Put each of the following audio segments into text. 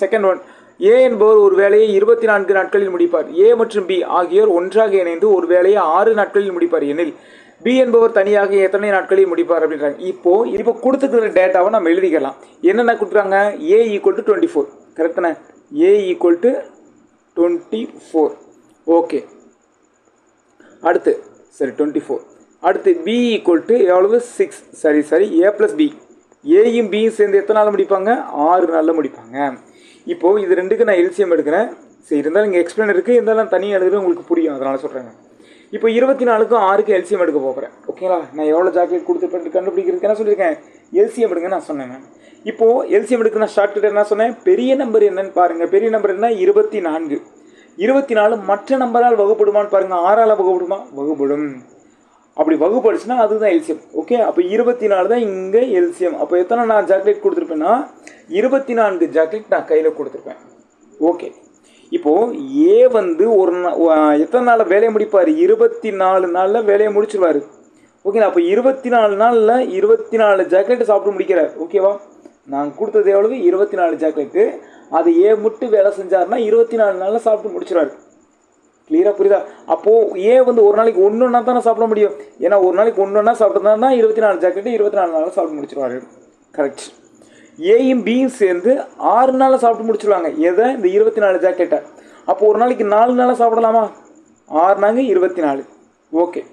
Second one A என்பவர் ஒரு வேலையை இருபத்தி நான்கு நாட்களில் முடிப்பார். ஏ மற்றும் பி ஆகியோர் ஒன்றாக இணைந்து ஒரு வேலையை ஆறு நாட்களில் முடிப்பார். எனில் பி என்பவர் தனியாக எத்தனை நாட்களில் முடிப்பார் அப்படின்றாங்க. இப்போ இப்போ கொடுத்துக்கிற டேட்டாவை நம்ம எழுதிக்கலாம். என்னென்ன கொடுக்குறாங்க? A equal to twenty four கரெக்டானே A equal to twenty four okay அடுத்து சரி டுவெண்ட்டி ஃபோர் அடுத்து பி ஈக்குவல் டு எவ்வளவு? சிக்ஸ் சரி சரி ஏ ப்ளஸ் பி ஏயும் பியும் சேர்ந்து எத்தனை நாளில் முடிப்பாங்க? ஆறு நாளில் முடிப்பாங்க. இப்போது இது ரெண்டுக்கு நான் எல்சிஎம் எடுக்கிறேன். சரி இருந்தாலும் இங்கே எக்ஸ்பிளைன் இருக்குது இருந்தாலும் தனியாக எழுதுறது உங்களுக்கு புரியும் அதனால் சொல்கிறேங்க இப்போ இருபத்தி நாலுக்கும் ஆறுக்கு எல்சிஎம் எடுக்க போகிறேன் ஓகேங்களா நான் எவ்வளோ ஜாக்கெட் கொடுத்துட்டு கண்டுபிடிக்கிறதுக்கு என்ன சொல்லியிருக்கேன்? எல்சிஎம் எடுங்க நான் சொன்னேன் இப்போது எல்சிஎம் எடுக்க நான் ஷார்ட் என்ன சொன்னேன்? பெரிய நம்பர் என்னன்னு பாருங்கள் பெரிய நம்பர் என்ன இருபத்தி நான்கு. இருபத்தி நாலு மற்ற நம்பரால் வகுப்படுமான்னு பாருங்கள் ஆறால் வகுப்படுமா? வகுப்படும் அப்படி வகுப்படுச்சுன்னா அதுதான் எல்சிஎம் ஓகே அப்போ இருபத்தி நாலு தான் இங்கே எல்சிஎம் அப்போ எத்தனை நான் ஜாக்லேட் கொடுத்துருப்பேன்னா இருபத்தி நான்கு ஜாக்கெட் நான் கையில் கொடுத்துருப்பேன். ஓகே இப்போது ஏ வந்து ஒரு எத்தனை நாளில் வேலையை முடிப்பார்? இருபத்தி நாலு நாளில் வேலையை முடிச்சிருவார். ஓகேங்களா அப்போ இருபத்தி நாலு நாளில் இருபத்தி நாலு ஜாக்கெட்டு சாப்பிட்டு முடிக்கிறார். ஓகேவா நான் கொடுத்தது எவ்வளவு இருபத்தி நாலு ஜாக்கெட்டு அது ஏ மட்டும் வேலை செஞ்சாருன்னா இருபத்தி நாலு நாளில் சாப்பிட்டு முடிச்சிருவாரு. கிளியராக புரியுதா? அப்போது ஏ வந்து ஒரு நாளைக்கு ஒன்று ஒன்றா தானே சாப்பிட முடியும். ஏன்னா ஒரு நாளைக்கு ஒன்று ஒன்றா சாப்பிட்டா இருபத்தி நாலு ஜாக்கெட்டு இருபத்தி நாலு நாளில் சாப்பிட்டு முடிச்சிருவாரு. கரெக்ட் ஏயும் பியும் சேர்ந்து ஆறு நாளில் சாப்பிட்டு முடிச்சிருவாங்க. எதை? இந்த இருபத்தி நாலு ஜாக்கெட்டை அப்போ ஒரு நாளைக்கு நாலு நாளாக சாப்பிடலாமா? ஆறு நாங்க இருபத்தி நாலு. ஓகே.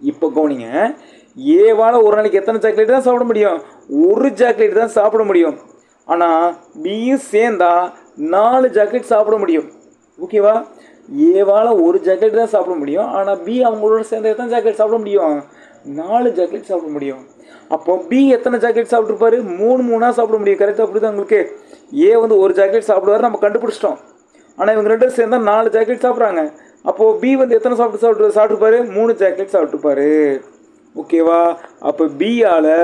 இப்போ கவனிங்க. ஏவால் ஒரு நாளைக்கு எத்தனை சாக்லேட் தான் சாப்பிட முடியும்? ஒரு சாக்லேட் தான் சாப்பிட முடியும். ஆனால் பியும் சேர்ந்தா நாலு சாக்லேட் சாப்பிட முடியும். ஓகேவா? ஏவால் ஒரு ஜாக்கெட் தான் சாப்பிட முடியும். ஆனால் பி அவங்களோட சேர்ந்து எத்தனை ஜாக்கெட் சாப்பிட முடியும்? நாலு ஜாக்கெட் சாப்பிட முடியும். அப்போ பி எத்தனை ஜாக்கெட் சாப்பிட்ருப்பாரு மூணு மூணாக சாப்பிட முடியும். கரெக்டாக புரியுதா உங்களுக்கு? ஏ வந்து ஒரு ஜாக்கெட் சாப்பிடுவார் நம்ம கண்டுபிடிச்சிட்டோம். ஆனால் இவங்க ரெண்டும் சேர்ந்தால் நாலு ஜாக்கெட் சாப்பிட்றாங்க. அப்போது பி வந்து எத்தனை சாப்பிட்டு சாப்பிட்டு சாப்பிட்ருப்பாரு மூணு ஜாக்கெட் சாப்பிட்ருப்பாரு ஓகேவா அப்போ பியால்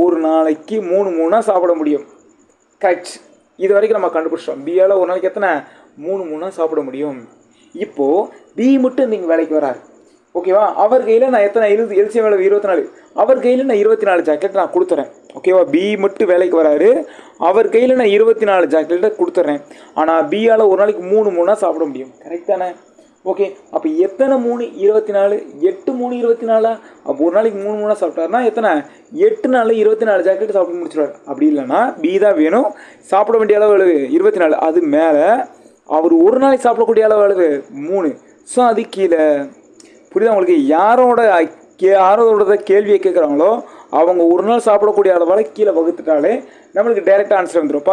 ஒரு நாளைக்கு மூணு மூணாக சாப்பிட முடியும். கரெக்ட் இது வரைக்கும் நம்ம கண்டுபிடிச்சிட்டோம். பியால் ஒரு நாளைக்கு எத்தனை? மூணு மூணாக சாப்பிட முடியும். இப்போது பி மட்டும் நீங்கள் வேலைக்கு வராரு. ஓகேவா அவர் கையில் நான் எத்தனை எழுபது எல்சிஎம் வேலை இருபத்தி நாலு அவர் கையில் நான் இருபத்தி நாலு ஜாக்கெட் நான் கொடுத்துறேன். ஓகேவா பி மட்டும் வேலைக்கு வராரு. அவர் கையில் நான் இருபத்தி நாலு ஜாக்கெட்டை கொடுத்துட்றேன் ஆனால் பியால் ஒரு நாளைக்கு மூணு மூணாக சாப்பிட முடியும். கரெக்ட் தானே? ஓகே அப்போ எத்தனை மூணு இருபத்தி நாலு எட்டு மூணு இருபத்தி நாலா அப்போ ஒரு நாளைக்கு மூணு மூணாக சாப்பிட்டாருன்னா எத்தனை? எட்டு நாலு இருபத்தி நாலு ஜாக்கெட் சாப்பிட்டு முடிச்சிடுவார். அப்படி இல்லைன்னா பி தான் வேணும். சாப்பிட வேண்டிய அளவு இருபத்தி நாலு அது மேலே அவர் ஒரு நாளைக்கு சாப்பிடக்கூடிய அளவு அளவு மூணு. ஸோ அது கீழே புரியுதா உங்களுக்கு? யாரோட கே யாரோட கேள்வியை கேட்குறாங்களோ அவங்க ஒரு நாள் சாப்பிடக்கூடிய அளவால் கீழே வகுத்துட்டாலே நம்மளுக்கு டைரெக்டாக ஆன்சர் வந்துடும்